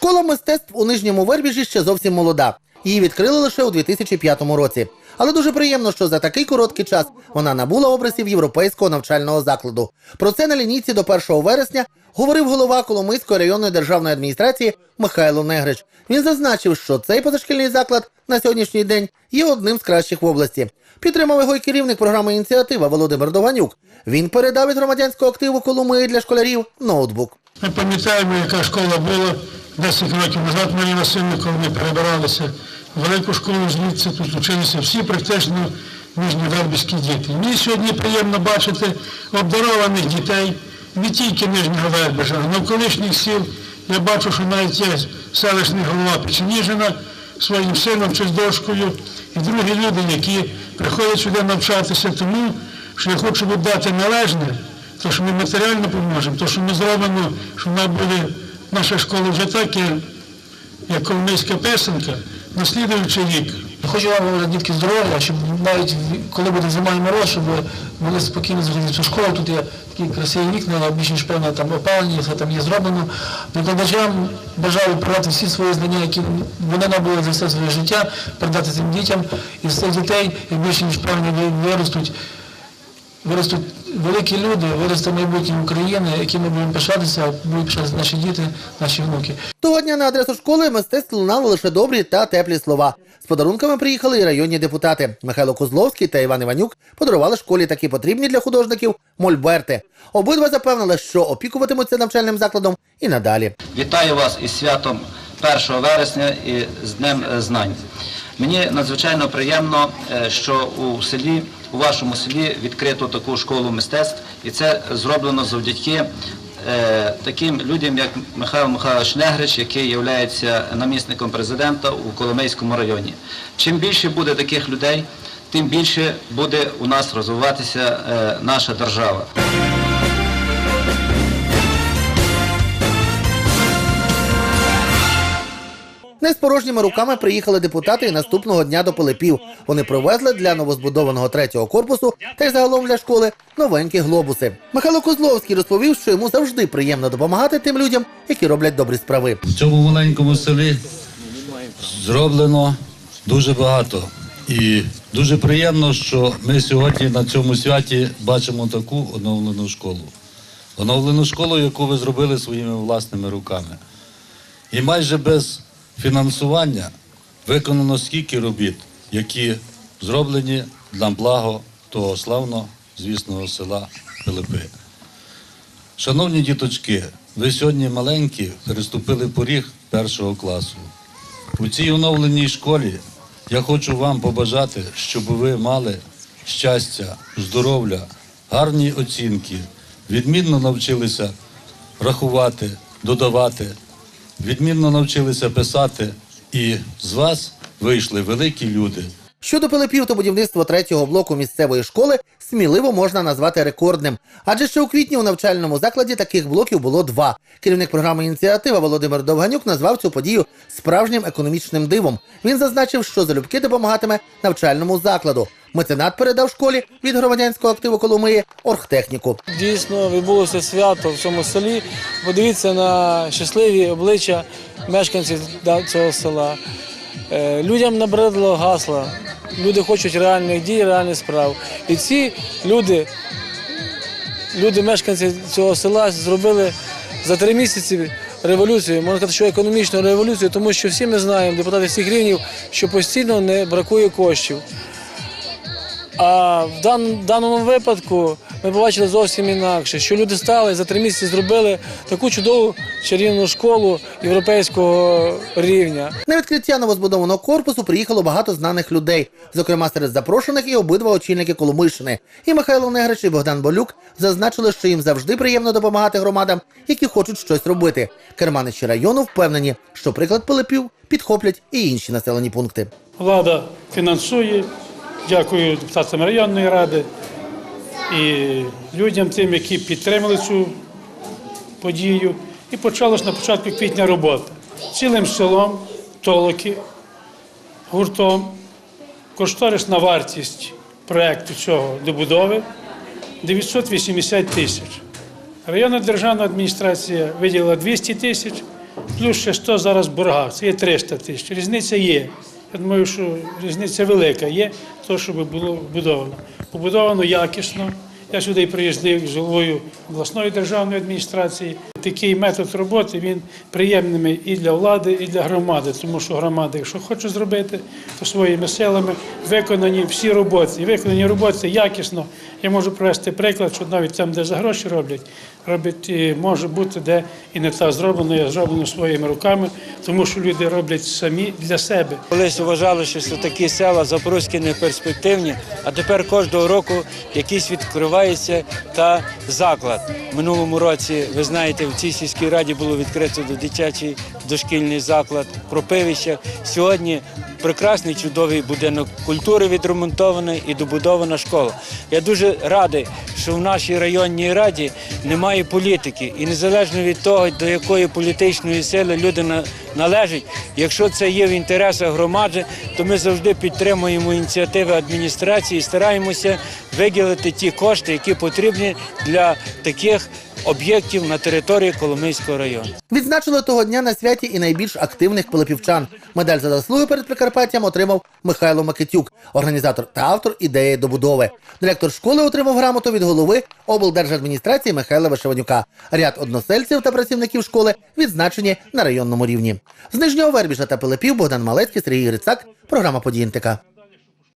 Школа мистецтв у нижньому Вербіжі ще зовсім молода. Її відкрили лише у 2005 році. Але дуже приємно, що за такий короткий час вона набула образів європейського навчального закладу. Про це на лінійці до 1 вересня говорив голова Коломийської районної державної адміністрації Михайло Негрич. Він зазначив, що цей позашкільний заклад на сьогоднішній день є одним з кращих в області. Підтримав його й керівник програми ініціатива Володимир Дованюк. Він передав від громадянського активу Коломиї для школярів ноутбук. Ми пам'ятаємо, яка школа була 10 років назад коли ми перебиралися в велику школу звідси, тут вчилися всі практично нижньовербівські діти. Мені сьогодні приємно бачити обдарованих дітей, не тільки нижнього вербежа, а навколишніх сіл. Я бачу, що навіть є селищний голова Печеніжина своїм сином чи з дошкою, і другі люди, які приходять сюди навчатися, тому що я хочу віддати належне, то, що ми матеріально поможемо, то, що ми зробимо, що вона буде, наша школа вже так, є, як коломийська песенка, наслідуючий рік. Хочу вам дітки здоров'я, щоб навіть коли буде зима і мороз, щоб ви могли спокійно заходити в цю школу. Тут є такі красиві вікна, більш ніж певно там опалення, все там є зроблено. Викладачам бажаю передати всі свої знання, які вони набули за все своє життя, передати цим дітям. І цих дітей, як більше ніж певно, виростуть, виростуть великі люди, виросте майбутнє України, якими будемо пишатися, будуть пишатися наші діти, наші внуки. Того дня на адресу школи мистецтв лунали лише добрі та теплі слова. З подарунками приїхали і районні депутати. Михайло Козловський та Іван Іванюк подарували школі такі потрібні для художників мольберти. Обидва запевнили, що опікуватимуться навчальним закладом і надалі. Вітаю вас із святом 1 вересня і з Днем знань. Мені надзвичайно приємно, е, що у селі, у вашому селі відкрито таку школу мистецтв, і це зроблено завдяки е, таким людям, як Михайло Михайлович Негрич, який є намісником президента у Коломийському районі. Чим більше буде таких людей, тим більше буде у нас розвиватися е, наша держава. Не з порожніми руками приїхали депутати і наступного дня до Пилипів. Вони привезли для новозбудованого третього корпусу та й загалом для школи новенькі глобуси. Михайло Козловський розповів, що йому завжди приємно допомагати тим людям, які роблять добрі справи. В цьому маленькому селі зроблено дуже багато. І дуже приємно, що ми сьогодні на цьому святі бачимо таку оновлену школу. Оновлену школу, яку ви зробили своїми власними руками. І майже без фінансування виконано стільки робіт, які зроблені для благо того славно звісного села Пилипи. Шановні діточки, ви сьогодні маленькі переступили поріг першого класу. У цій оновленій школі я хочу вам побажати, щоб ви мали щастя, здоров'я, гарні оцінки, відмінно навчилися рахувати, додавати, відмінно навчилися писати, і з вас вийшли великі люди. Щодо Пилипів, то будівництво третього блоку місцевої школи сміливо можна назвати рекордним. Адже ще у квітні у навчальному закладі таких блоків було два. Керівник програми ініціатива Володимир Довганюк назвав цю подію справжнім економічним дивом. Він зазначив, що залюбки допомагатиме навчальному закладу. Меценат передав школі від громадянського активу Коломиї оргтехніку. Дійсно відбулося свято в цьому селі. Подивіться на щасливі обличчя мешканців цього села. Е, Людям набридло гасла. Люди хочуть реальних дій, реальних справ. І ці люди, люди, мешканці цього села, зробили за три місяці революцію, можна сказати, що економічну революцію, тому що всі ми знаємо, депутати всіх рівнів, що постійно не бракує коштів. А в дан- даному випадку ми побачили зовсім інакше, що люди стали за три місяці зробили таку чудову чарівну школу європейського рівня. На відкриття новозбудованого корпусу приїхало багато знаних людей. Зокрема, серед запрошених і обидва очільники Коломийщини. І Михайло Негрич, і Богдан Болюк зазначили, що їм завжди приємно допомагати громадам, які хочуть щось робити. Керманичі району впевнені, що приклад Пилипів підхоплять і інші населені пункти. Влада фінансує, дякую депутатам районної ради і людям тим, які підтримали цю подію. І почалась на початку квітня робота. Цілим селом, толоки, гуртом, кошторисна вартість проєкту цього добудови 980 тисяч. Районна державна адміністрація виділила 200 тисяч, плюс ще 100 зараз в боргах, це є 300 тисяч. Різниця є. Я думаю, що різниця велика є, то, щоб було вбудовано. Побудовано якісно. Я сюди приїздив з головою обласної державної адміністрації. Такий метод роботи він приємний і для влади, і для громади, тому що громада, якщо хоче зробити, то своїми силами виконані всі роботи. Виконані роботи якісно. Я можу привести приклад, що навіть там, де за гроші роблять, роблять може бути, де і не так зроблено, а зроблено своїми руками, тому що люди роблять самі для себе. Колись вважали, що такі села запорозькі не перспективні, а тепер кожного року якийсь відкривається та заклад. Минулому році, ви знаєте, в цій сільській раді було відкрито дитячий дошкільний заклад Пропивище. Сьогодні прекрасний чудовий будинок культури відремонтований і добудована школа. Я дуже радий, що в нашій районній раді немає політики, і незалежно від того, до якої політичної сили люди на- належать, якщо це є в інтересах громади, то ми завжди підтримуємо ініціативи адміністрації і стараємося виділити ті кошти, які потрібні для таких об'єктів на території Коломийського району. Відзначили того дня на святі і найбільш активних пилипівчан. Медаль за заслуги перед Прикарпаттям отримав Михайло Макетюк, організатор та автор ідеї добудови. Директор школи отримав грамоту від голови облдержадміністрації Михайла Вишеванюка. Ряд односельців та працівників школи відзначені на районному рівні. З Нижнього Вербіша та Пилипів Богдан Малецький, Сергій Грицак. Програма «Події НТК».